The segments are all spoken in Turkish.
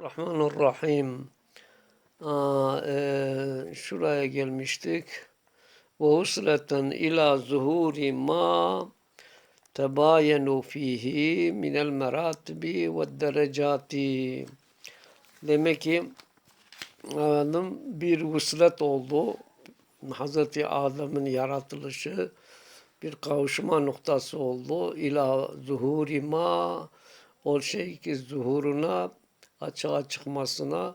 Rahmanirrahim. Aa, e, şuraya gelmiştik. Ve husleten ila zuhuri ma tebayenu fihi minel meratibi ve derecati. Demek ki efendim, bir vuslet oldu. Hazreti Adem'in yaratılışı bir kavuşma noktası oldu. İla zuhuri ma o şey ki zuhuruna açığa çıkmasına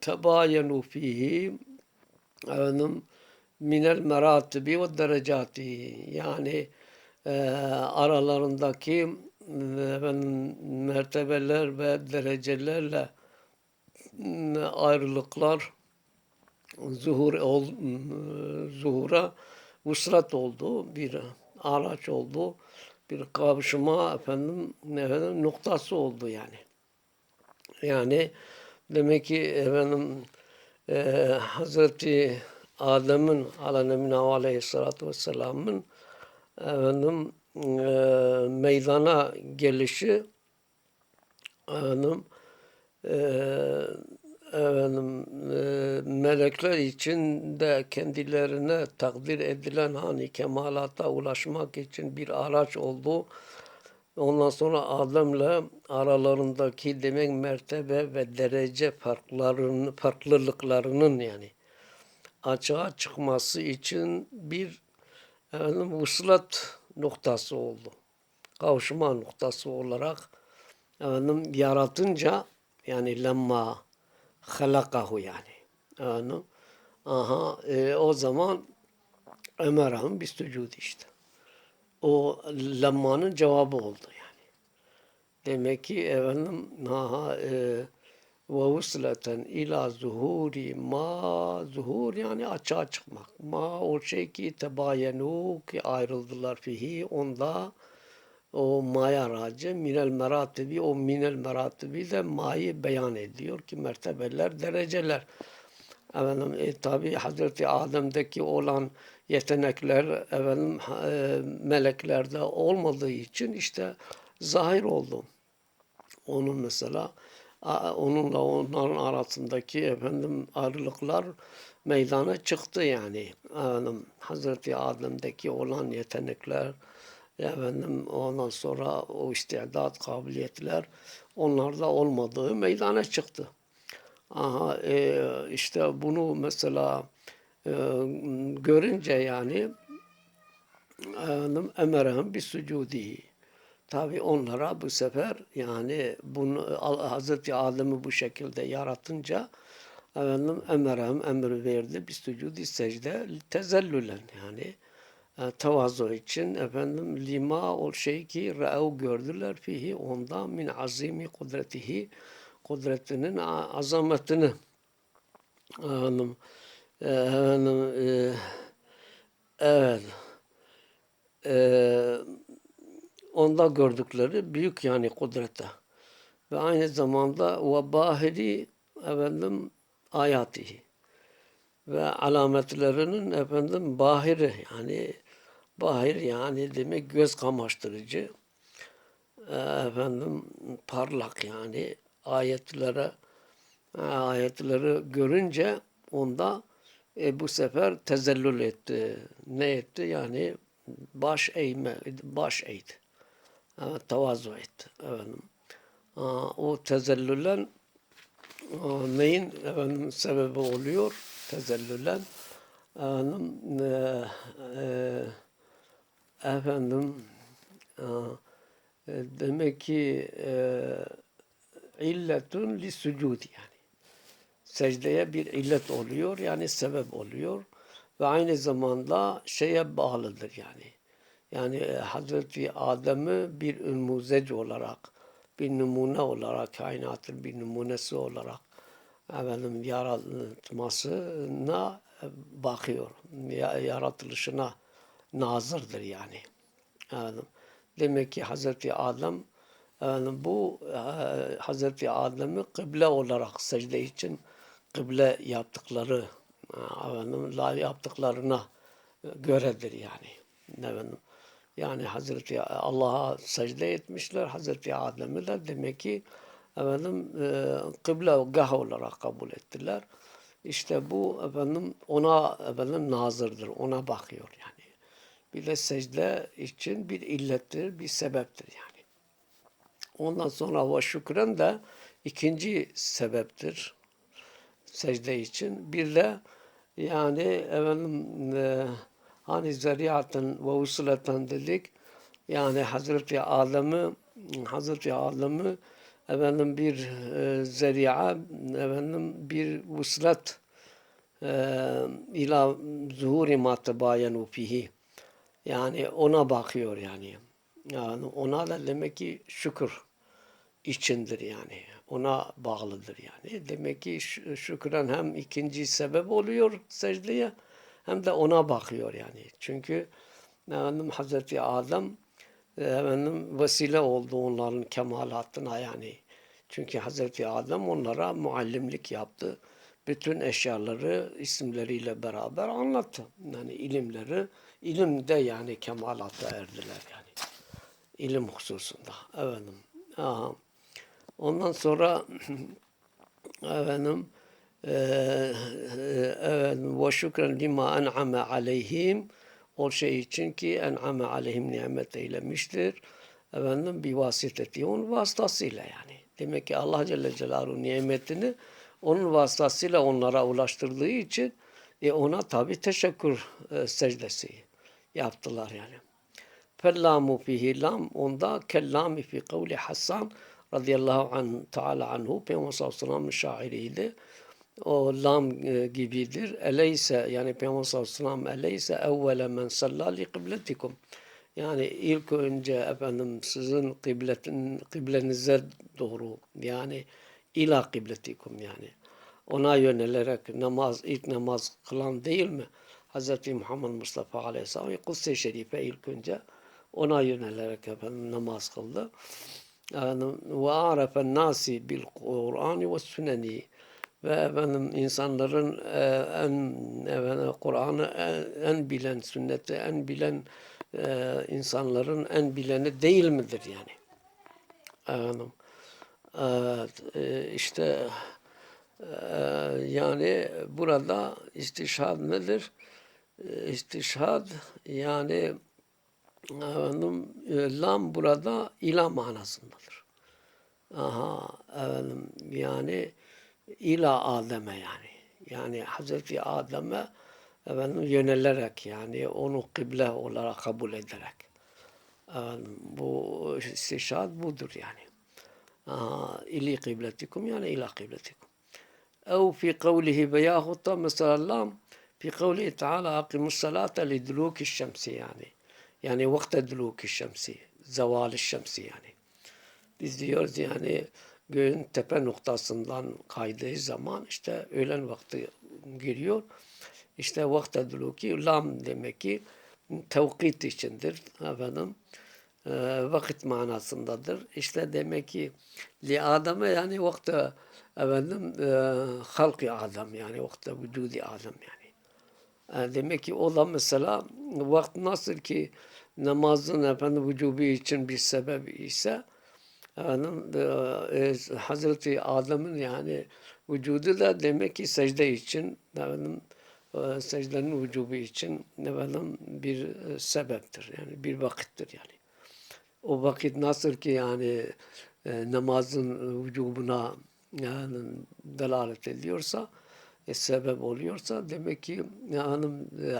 tebayenu fihi efendim minel meratibi ve derecati yani e, aralarındaki efendim, mertebeler ve derecelerle ayrılıklar zuhur ol, zuhura vuslat oldu bir araç oldu bir kavuşma efendim, efendim noktası oldu yani. Yani demek ki efendim e, Hazreti Adem'in alemine aleyhissalatü vesselamın efendim e, meydana gelişi efendim e, efendim e, melekler için de kendilerine takdir edilen hani kemalata ulaşmak için bir araç oldu. Ondan sonra Adem'le aralarındaki demek mertebe ve derece farklarının, farklılıklarının yani açığa çıkması için bir efendim, vuslat noktası oldu. Kavuşma noktası olarak efendim, yaratınca yani lemma halakahu yani. yani aha, e, o zaman Ömer'in bir sücud işte o lemmanın cevabı oldu yani. Demek ki efendim ha e, ve vusleten ila zuhuri ma zuhur yani açığa çıkmak. Ma o şey ki tebayenu ki ayrıldılar fihi onda o maya racı minel meratibi o minel meratibi de mayı beyan ediyor ki mertebeler dereceler. Efendim e, tabi Hazreti Adem'deki olan yetenekler efendim e, meleklerde olmadığı için işte zahir oldu. Onun mesela onunla onların arasındaki efendim ayrılıklar meydana çıktı yani. Efendim Hazreti Adem'deki olan yetenekler efendim ondan sonra o istidat kabiliyetler onlarda olmadığı meydana çıktı. Aha, e, işte bunu mesela e, görünce yani emerem bir sucudi. Tabi onlara bu sefer yani bunu Hazreti Adem'i bu şekilde yaratınca efendim emerem emir verdi bir sucudi secde tezellülen yani e, tevazu için efendim lima o şey ki re'ev gördüler fihi onda min azimi kudretihi kudretinin azametini efendim Efendim, e, evet. E, onda gördükleri büyük yani kudrete. Ve aynı zamanda ve bahiri efendim ayatihi ve alametlerinin efendim bahiri yani bahir yani demek göz kamaştırıcı e, efendim parlak yani ayetlere ayetleri görünce onda e, bu sefer tezellül etti. Ne etti? Yani baş eğme, baş eğdi. Evet, tevazu etti. Efendim. O tezellülen neyin efendim, sebebi oluyor? Tezellülen efendim, e, e, efendim e, demek ki e, illetun li sucudi yani secdeye bir illet oluyor yani sebep oluyor ve aynı zamanda şeye bağlıdır yani. Yani e, Hazreti Adem'i bir ünmuzec olarak, bir numune olarak, kainatın bir numunesi olarak efendim, yaratmasına bakıyor. Yaratılışına nazırdır yani. Efendim, demek ki Hazreti Adem efendim, bu e, Hazreti Adem'i kıble olarak secde için kıble yaptıkları efendim, la yaptıklarına göredir yani. Efendim, yani Hazreti Allah'a secde etmişler. Hazreti Adem'i de demek ki efendim e, kıble gah olarak kabul ettiler. İşte bu efendim ona efendim nazırdır, ona bakıyor yani. Bir de secde için bir illettir, bir sebeptir yani. Ondan sonra ve şükren de ikinci sebeptir secde için. Bir de yani efendim e, hani zeriaten ve usuleten dedik. Yani Hazreti Adem'i Hazreti Adem'i efendim bir e, zeri'a efendim bir vuslat e, ila zuhuri ma tebayenu fihi. Yani ona bakıyor yani. Yani ona da demek ki şükür içindir yani. Ona bağlıdır yani. Demek ki şü- şükran hem ikinci sebep oluyor secdeye hem de ona bakıyor yani. Çünkü efendim, Hazreti Adem efendim, vesile oldu onların kemalatına yani. Çünkü Hazreti Adem onlara muallimlik yaptı. Bütün eşyaları isimleriyle beraber anlattı. Yani ilimleri, ilimde yani kemalata erdiler yani. İlim hususunda. Efendim. Aha. Ondan sonra efendim eee efendim ve şükren lima en'ame aleyhim o şey için ki en'ame aleyhim nimet eylemiştir. Efendim bir vasiteti onun vasıtasıyla yani. Demek ki Allah Celle Celaluhu nimetini onun vasıtasıyla onlara ulaştırdığı için e, ona tabi teşekkür e, secdesi yaptılar yani. Fellamu fihi lam onda kellami fi kavli Hasan radıyallahu anh, teala anhu Peygamber sallallahu aleyhi ve sellem'in şairiydi. O lam e, gibidir. Eleyse yani Peygamber sallallahu aleyhi ve sellem eleyse evvele men salla li kıbletikum. Yani ilk önce efendim sizin kıbletin, kıblenize doğru yani ila kıbletikum yani ona yönelerek namaz ilk namaz kılan değil mi? Hz. Muhammed Mustafa Aleyhisselam Kudüs-i Şerife ilk önce ona yönelerek efendim namaz kıldı. Ve arefen nasi bil Kur'an ve sünneni ve efendim insanların e, en efendim, Kur'an'ı en, en bilen sünneti en bilen e, insanların en bileni değil midir yani? Efendim, e, işte ee, yani burada istişhad nedir? İstişhad yani efendim, e, lam burada ilah manasındadır. Aha efendim, yani ila Adem'e yani. Yani Hazreti Adem'e efendim, yönelerek yani onu kıble olarak kabul ederek. Efendim, bu istişat budur yani. Aha, ili kıbletikum yani ila kıbletikum. Ev fi kavlihi veyahut da mesela lam fi kavlihi teala akimus salate liduluki şemsi yani. Yani vakte duluk şemsi, zeval şemsi yani. Biz diyoruz yani göğün tepe noktasından kaydığı zaman işte öğlen vakti giriyor. İşte vakte duluki lam demek ki tevkit içindir efendim. E, vakit manasındadır. İşte demek ki li adama yani vakte efendim e, halki adam yani vakte vücudi adam yani. E, demek ki o da mesela vakit nasıl ki namazın efendim vücubu için bir sebep ise efendim Hazreti Adem'in yani vücudu da demek ki secde için efendim e, secdenin vücubu için efendim bir e, sebeptir yani bir vakittir yani. O vakit nasıl ki yani namazın vücubuna yani delalet ediyorsa, e, sebep oluyorsa demek ki yani e,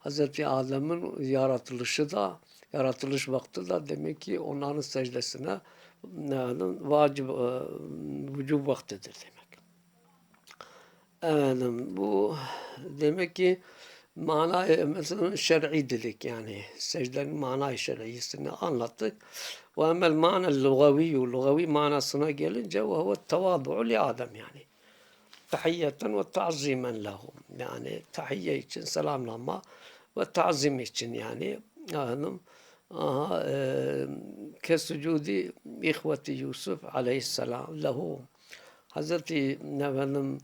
Hz. Adem'in yaratılışı da yaratılış vakti da demek ki onların secdesine yani vacip e, vücub vaktidir demek. Efendim bu demek ki mana mesela şer'i dedik yani secdenin mana şer'isini anlattık. Ve emel mana lugavi lugavi manasına gelince ve huve tevadu'u li Adem yani. Tahiyyeten ve ta'zimen lehum. Yani tahiyye için selamlanma ve ta'zim için yani efendim aha, e, kesucudi ihveti Yusuf aleyhisselam lehu. Hazreti efendim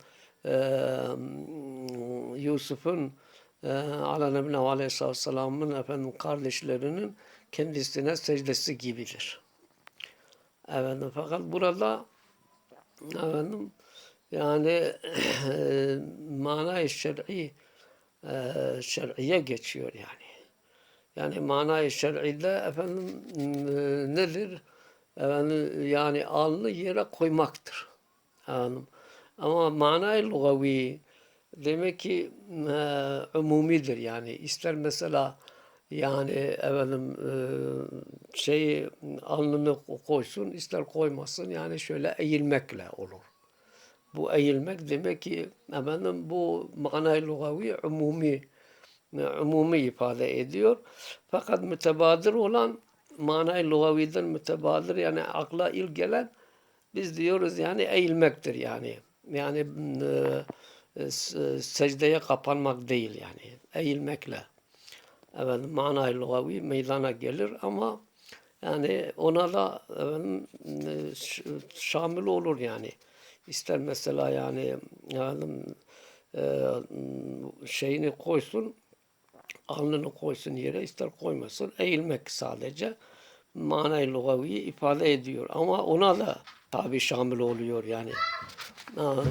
e, Yusuf'un e, ala nebine aleyhisselatü vesselamın efendim kardeşlerinin kendisine secdesi gibidir. Efendim, fakat burada efendim yani manayı şer'i e, şer'iye geçiyor yani. Yani manayı şer'ide efendim e, nedir? Efendim, yani alnı yere koymaktır. Efendim. Ama manayı lugavi demek ki e, umumidir yani. İster mesela yani efendim e, şeyi alnını koysun, ister koymasın yani şöyle eğilmekle olur. Bu eğilmek demek ki efendim bu manayı lugavi umumi umumi ifade ediyor. Fakat mütebadır olan manayı lugaviden mütebadır yani akla ilk gelen biz diyoruz yani eğilmektir yani. Yani e, s- secdeye kapanmak değil yani. Eğilmekle. Evet, manayı lugavi meydana gelir ama yani ona da efendim, e, şamil olur yani. İster mesela yani yani e, şeyini koysun, alnını koysun yere, ister koymasın. Eğilmek sadece manayı lugaviyi ifade ediyor. Ama ona da tabi şamil oluyor yani.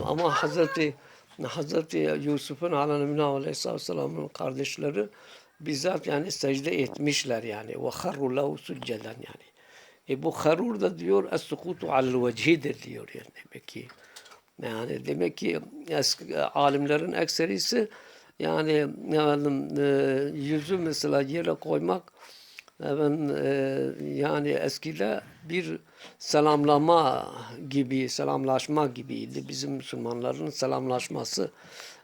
Ama Hazreti Hazreti Yusuf'un Aleyhisselam Aleyhisselam'ın kardeşleri bizzat yani secde etmişler yani. Ve harru lehu succeden yani. E bu harur da diyor es-sukutu alel vecihidir diyor yani demek ki. Yani demek ki eski alimlerin ekserisi yani efendim, e, yüzü mesela yere koymak efendim, e, yani eskide bir selamlama gibi, selamlaşma gibiydi. Bizim Müslümanların selamlaşması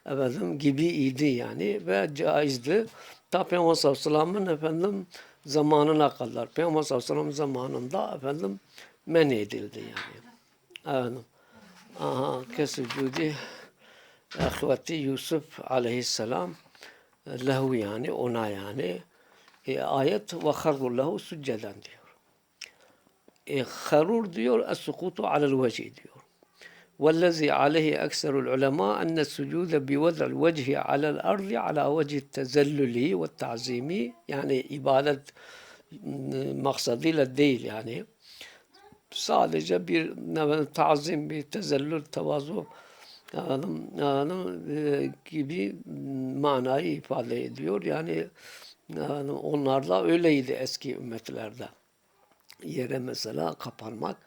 efendim gibiydi yani ve caizdi. Ta Peygamber sallallahu aleyhi ve sellem'in efendim zamanına kadar. Peygamber sallallahu aleyhi ve sellem zamanında efendim men edildi yani. Efendim. آها كاس الجودي أخواتي يوسف عليه السلام له يعني أنا يعني آية وخر له سجدا ديور. إيه، خرور ديور السقوط على الوجه ديور. والذي عليه أكثر العلماء أن السجود بوضع الوجه على الأرض على وجه التذلل والتعظيم يعني إبادة مقصدي للديل يعني. Sadece bir ne, tazim, bir tezellül, tevazu anladım, anladım, e, gibi manayı ifade ediyor. Yani anladım, onlar da öyleydi eski ümmetlerde. Yere mesela kapanmak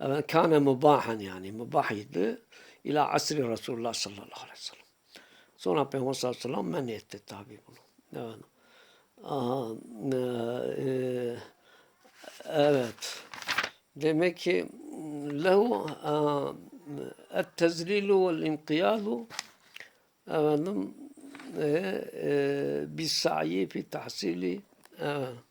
evet, kâne mübahen yani mübah idi ila asri Resulullah sallallahu aleyhi ve sellem. Sonra Peygamber sallallahu aleyhi ve sellem men etti tabi bunu. Evet. Aha, e, evet. Demek ki lehu et-tezlilu vel inkiyadu efendim e, e, bis sa'yi fi tahsili evet.